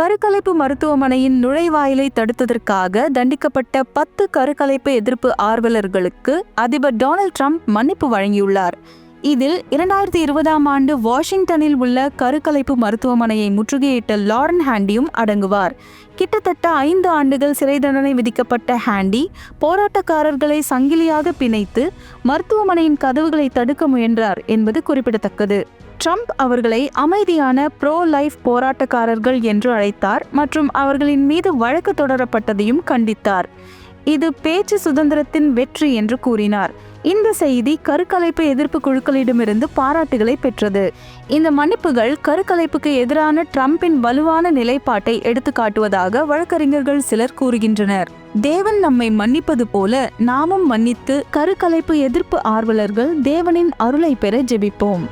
கருக்கலைப்பு மருத்துவமனையின் நுழைவாயிலை தடுத்ததற்காக தண்டிக்கப்பட்ட பத்து கருக்கலைப்பு எதிர்ப்பு ஆர்வலர்களுக்கு அதிபர் டொனால்ட் ட்ரம்ப் மன்னிப்பு வழங்கியுள்ளார். இதில் இரண்டாயிரத்தி இருபதாம் ஆண்டு வாஷிங்டனில் உள்ள கருக்கலைப்பு மருத்துவமனையை முற்றுகையிட்ட லாரன் ஹாண்டியும் அடங்குவார். கிட்டத்தட்ட ஐந்து ஆண்டுகள் சிறை தண்டனை விதிக்கப்பட்ட ஹாண்டி போராட்டக்காரர்களை சங்கிலியாக பிணைத்து மருத்துவமனையின் கதவுகளை தடுக்க முயன்றார் என்பது குறிப்பிடத்தக்கது. ட்ரம்ப் அவர்களை அமைதியான ப்ரோ லைஃப் போராட்டக்காரர்கள் என்று அழைத்தார் மற்றும் அவர்களின் மீது வழக்கு தொடரப்பட்டதையும் கண்டித்தார். இது பேச்சு சுதந்திரத்தின் வெற்றி என்று கூறினார். இந்த செய்தி கருக்கலைப்பு எதிர்ப்பு குழுக்களிடமிருந்து பாராட்டுகளை பெற்றது. இந்த மன்னிப்புகள் கருக்கலைப்புக்கு எதிரான ட்ரம்பின் வலுவான நிலைப்பாட்டை எடுத்துக்காட்டுவதாக வழக்கறிஞர்கள் சிலர் கூறுகின்றனர். தேவன் நம்மை மன்னிப்பது போல நாமும் மன்னித்து கருக்கலைப்பு எதிர்ப்பு ஆர்வலர்கள் தேவனின் அருளை பெற ஜெபிப்போம்.